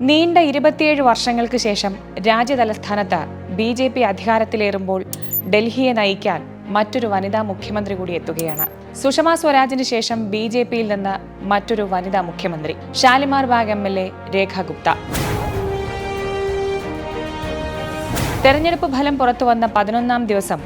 നീണ്ട ഇരുപത്തിയേഴ് വർഷങ്ങൾക്ക് ശേഷം രാജ്യതലസ്ഥാനത്ത് ബി ജെ പി അധികാരത്തിലേറുമ്പോൾ ഡൽഹിയെ നയിക്കാൻ മറ്റൊരു വനിതാ മുഖ്യമന്ത്രി കൂടി എത്തുകയാണ്. സുഷമ സ്വരാജിന് ശേഷം ബി ജെ പിയിൽ നിന്ന് മറ്റൊരു വനിതാ മുഖ്യമന്ത്രി. Shalimar Bagh M L A Rekha Gupta. തെരഞ്ഞെടുപ്പ് ഫലം പുറത്തുവന്ന പതിനൊന്നാം ദിവസം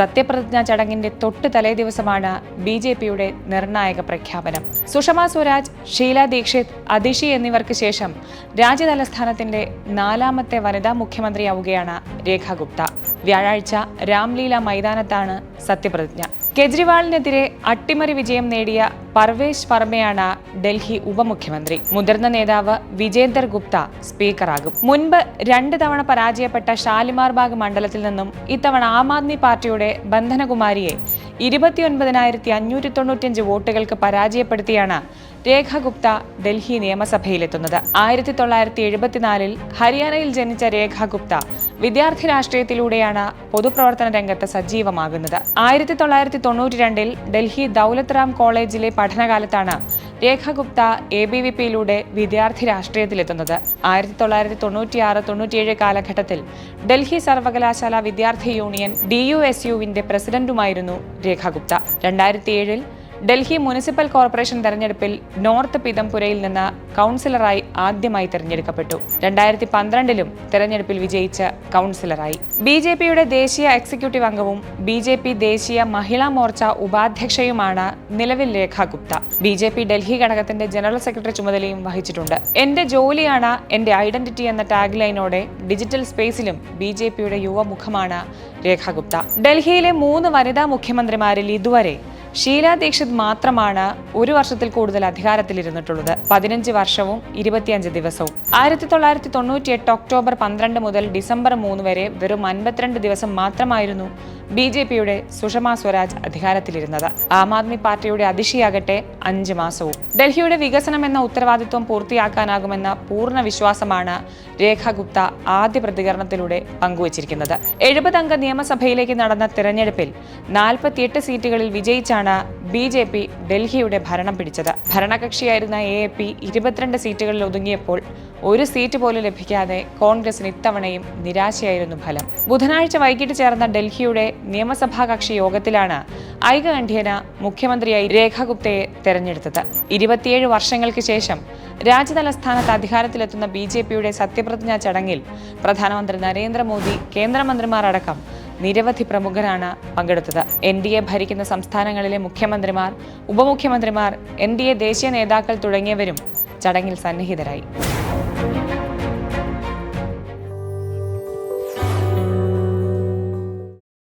സത്യപ്രതിജ്ഞാ ചടങ്ങിന്റെ തൊട്ട് തലേ ദിവസമാണ് ബി ജെ പിയുടെ നിർണായക പ്രഖ്യാപനം. സുഷമ സ്വരാജ് ഷീല ദീക്ഷിത് അതിഷി എന്നിവർക്ക് ശേഷം രാജ്യതലസ്ഥാനത്തിന്റെ നാലാമത്തെ വനിതാ മുഖ്യമന്ത്രിയാവുകയാണ് രേഖ ഗുപ്ത. വ്യാഴാഴ്ച രാംലീല മൈതാനത്താണ് സത്യപ്രതിജ്ഞ. കെജ്രിവാളിനെതിരെ അട്ടിമറി വിജയം നേടിയ പർവേശ് വർമ്മയാണ് ഡൽഹി ഉപമുഖ്യമന്ത്രി. മുതിർന്ന നേതാവ് വിജേന്ദർ ഗുപ്ത സ്പീക്കറാകും. മുൻപ് രണ്ട് തവണ പരാജയപ്പെട്ട ഷാലിമാർ ബാഗ് മണ്ഡലത്തിൽ നിന്നും ഇത്തവണ ആം ആദ്മി പാർട്ടിയുടെ ബന്ധനകുമാരിയെ ഇരുപത്തിയൊൻപതിനായിരത്തി അഞ്ഞൂറ്റി തൊണ്ണൂറ്റിയഞ്ച് വോട്ടുകൾക്ക് പരാജയപ്പെടുത്തിയാണ് രേഖ ഗുപ്ത ഡൽഹി നിയമസഭയിലെത്തുന്നത്. ആയിരത്തി തൊള്ളായിരത്തി എഴുപത്തിനാലിൽ ഹരിയാനയിൽ ജനിച്ച രേഖ ഗുപ്ത വിദ്യാർത്ഥി രാഷ്ട്രീയത്തിലൂടെയാണ് പൊതുപ്രവർത്തന രംഗത്ത് സജീവമാകുന്നത്. ആയിരത്തി തൊള്ളായിരത്തി തൊണ്ണൂറ്റി രണ്ടിൽ ഡൽഹി ദൗലത് റാം കോളേജിലെ പഠനകാലത്താണ് Rekha Gupta A B V പിയിലൂടെ വിദ്യാർത്ഥി രാഷ്ട്രീയത്തിലെത്തുന്നത്. ആയിരത്തി തൊള്ളായിരത്തി തൊണ്ണൂറ്റിയാറ് തൊണ്ണൂറ്റിയേഴ് കാലഘട്ടത്തിൽ ഡൽഹി സർവകലാശാല വിദ്യാർത്ഥി യൂണിയൻ ഡി യു എസ് യുവിന്റെ പ്രസിഡന്റുമായിരുന്നു രേഖ ഗുപ്ത രണ്ടായിരത്തി ഏഴിൽ ഡൽഹി മുനിസിപ്പൽ കോർപ്പറേഷൻ തെരഞ്ഞെടുപ്പിൽ നോർത്ത് പിതംപുരയിൽ നിന്ന് കൗൺസിലറായി ആദ്യമായി തെരഞ്ഞെടുക്കപ്പെട്ടു. രണ്ടായിരത്തി പന്ത്രണ്ടിലും തെരഞ്ഞെടുപ്പിൽ വിജയിച്ച കൗൺസിലറായി. ബി ജെ പിയുടെ ദേശീയ എക്സിക്യൂട്ടീവ് അംഗവും ബി ജെ പി ദേശീയ മഹിളാ മോർച്ച ഉപാധ്യക്ഷയുമാണ് നിലവിൽ Rekha Gupta. B J P Delhi ഘടകത്തിന്റെ ജനറൽ സെക്രട്ടറി ചുമതലയും വഹിച്ചിട്ടുണ്ട്. എന്റെ ജോലിയാണ് എന്റെ ഐഡന്റിറ്റി എന്ന ടാഗ് ലൈനോടെ ഡിജിറ്റൽ സ്പേസിലും ബി ജെ പിയുടെ യുവമുഖമാണ് രേഖ ഗുപ്ത. ഡൽഹിയിലെ മൂന്ന് വനിതാ മുഖ്യമന്ത്രിമാരിൽ ഇതുവരെ ഷീല ദീക്ഷിത് മാത്രമാണ് ഒരു വർഷത്തിൽ കൂടുതൽ അധികാരത്തിലിരുന്നിട്ടുള്ളത്. പതിനഞ്ച് വർഷവും ഇരുപത്തിയഞ്ച് ദിവസവും. ആയിരത്തി തൊള്ളായിരത്തി തൊണ്ണൂറ്റി എട്ട് ഒക്ടോബർ പന്ത്രണ്ട് മുതൽ ഡിസംബർ മൂന്ന് വരെ വെറും അൻപത്തിരണ്ട് ദിവസം മാത്രമായിരുന്നു ബി ജെ പിയുടെ സുഷമ സ്വരാജ് അധികാരത്തിലിരുന്നത്. ആം ആദ്മി പാർട്ടിയുടെ അതിശിയാകട്ടെ അഞ്ച് മാസവും. ഡൽഹിയുടെ വികസനം എന്ന ഉത്തരവാദിത്വം പൂർത്തിയാക്കാനാകുമെന്ന പൂർണ വിശ്വാസമാണ് രേഖ ഗുപ്ത ആദ്യ പ്രതികരണത്തിലൂടെ പങ്കുവച്ചിരിക്കുന്നത്. എഴുപതംഗ നിയമസഭയിലേക്ക് നടന്ന തിരഞ്ഞെടുപ്പിൽ നാൽപ്പത്തിയെട്ട് സീറ്റുകളിൽ വിജയിച്ചാണ് ബി ജെ പി ഡൽഹിയുടെ ഭരണം പിടിച്ചത്. ഭരണകക്ഷിയായിരുന്ന എ എ പി ഇരുപത്തിരണ്ട് സീറ്റുകളിൽ ഒതുങ്ങിയപ്പോൾ ഒരു സീറ്റ് പോലും ലഭിക്കാതെ കോൺഗ്രസിന് ഇത്തവണയും നിരാശയായിരുന്നു ഫലം. ബുധനാഴ്ച വൈകിട്ട് ചേർന്ന ഡൽഹിയുടെ നിയമസഭാ കക്ഷി യോഗത്തിലാണ് ഐകകണ്ഠ്യേന മുഖ്യമന്ത്രിയായി രേഖ ഗുപ്തയെ തെരഞ്ഞെടുത്തത്. ഇരുപത്തിയേഴ് വർഷങ്ങൾക്ക് ശേഷം രാജ്യതലസ്ഥാനത്ത് അധികാരത്തിലെത്തുന്ന ബി ജെ പിയുടെ സത്യപ്രതിജ്ഞാ ചടങ്ങിൽ പ്രധാനമന്ത്രി നരേന്ദ്രമോദി കേന്ദ്രമന്ത്രിമാർ അടക്കം നിരവധി പ്രമുഖരാണ് പങ്കെടുത്തത്. എൻ ഡി എ ഭരിക്കുന്ന സംസ്ഥാനങ്ങളിലെ മുഖ്യമന്ത്രിമാർ ഉപമുഖ്യമന്ത്രിമാർ എൻ ഡി എ ദേശീയ നേതാക്കൾ തുടങ്ങിയവരും ചടങ്ങിൽ സന്നിഹിതരായി.